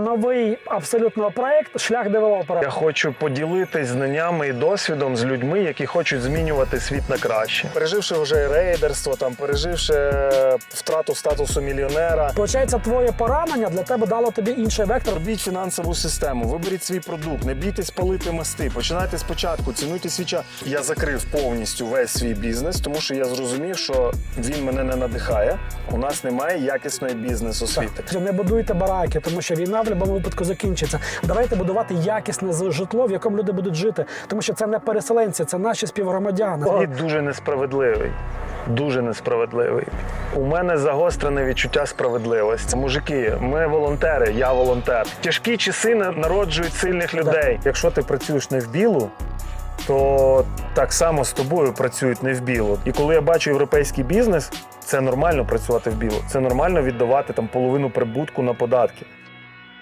Новий абсолютно проект шлях девелопера. Я хочу поділитись знаннями і досвідом з людьми, які хочуть змінювати світ на краще. Переживши вже рейдерство, там переживши е, втрату статусу мільйонера. Получається, твоє поранення для тебе дало тобі інший вектор. Робіть фінансову систему, виберіть свій продукт, не бійтесь палити мости. Починайте спочатку, цінуйте свій час. Я закрив повністю весь свій бізнес, тому що я зрозумів, що він мене не надихає. У нас немає якісної бізнес-освіти. Не будуйте бараки, тому що війна в будь-якому випадку закінчиться. Давайте будувати якісне житло, в якому люди будуть жити, тому що це не переселенці, це наші співгромадяни. Світ дуже несправедливий. Дуже несправедливий. У мене загострене відчуття справедливості. Мужики, ми волонтери, я волонтер. Тяжкі часи народжують сильних людей. Якщо ти працюєш не в білу, то так само з тобою працюють не в білу. І коли я бачу європейський бізнес, це нормально працювати в білу. Це нормально віддавати там половину прибутку на податки.